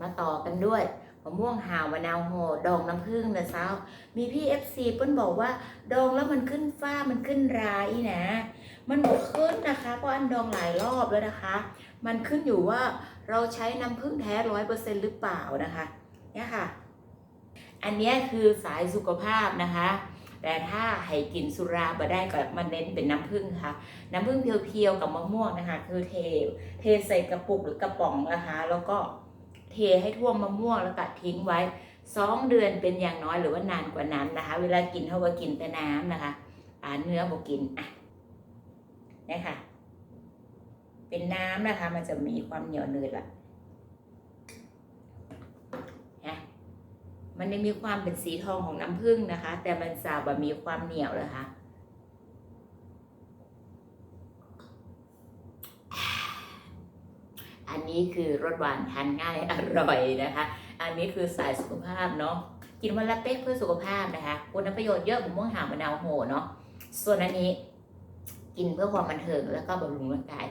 มาต่อกันด้วยมะม่วงหาวมะนาวโหดองน้ำผึ้งนะสาวมีพี่เอฟซีเปิ้นบอกว่า ดองแล้วมันขึ้นฝ้ามันขึ้นราอีนะ มันบอกขึ้นนะคะเพราะอันดองหลายรอบแล้วนะคะ มันขึ้นอยู่ว่าเราใช้น้ำผึ้งแท้ร้อยเปอร์เซ็นต์หรือเปล่านะคะเนี่ยค่ะ อันนี้คือสายสุขภาพนะคะแต่ถ้าให้กินสุราบ่ได้ก็มันเน้นเป็นน้ำผึ้งค่ะ น้ำผึ้งเพียวๆกับมะม่วงนะคะ คือเทเทใส่กระปุกหรือกระป๋องนะคะ แล้วก็ เทให้ท่วมมะม่วงแล้วก็ทิ้งไว้สองเดือนเป็นอย่างน้อยหรือว่านานกว่านั้นนะคะ เวลากินเท่ากับกินแต่น้ำนะคะอ่าเนื้อบอกกินอะนี่ค่ะเป็นน้ำนะคะ มันจะมีความเหนียวเนืดละฮะมันจะมีความเป็นสีทองของน้ำผึ้งนะคะ แต่มันจะแบบมีความเหนียวเลยค่ะ อันนี้คือรสหวานทานง่ายอร่อยนะคะ อันนี้คือสายสุขภาพเนาะ กินวันละเป๊กเพื่อสุขภาพนะคะ คุณประโยชน์เยอะผมม่วงหางมะนาวโหเนาะ ส่วนอันนี้กินเพื่อความบันเทิงแล้วก็บำรุงร่างกาย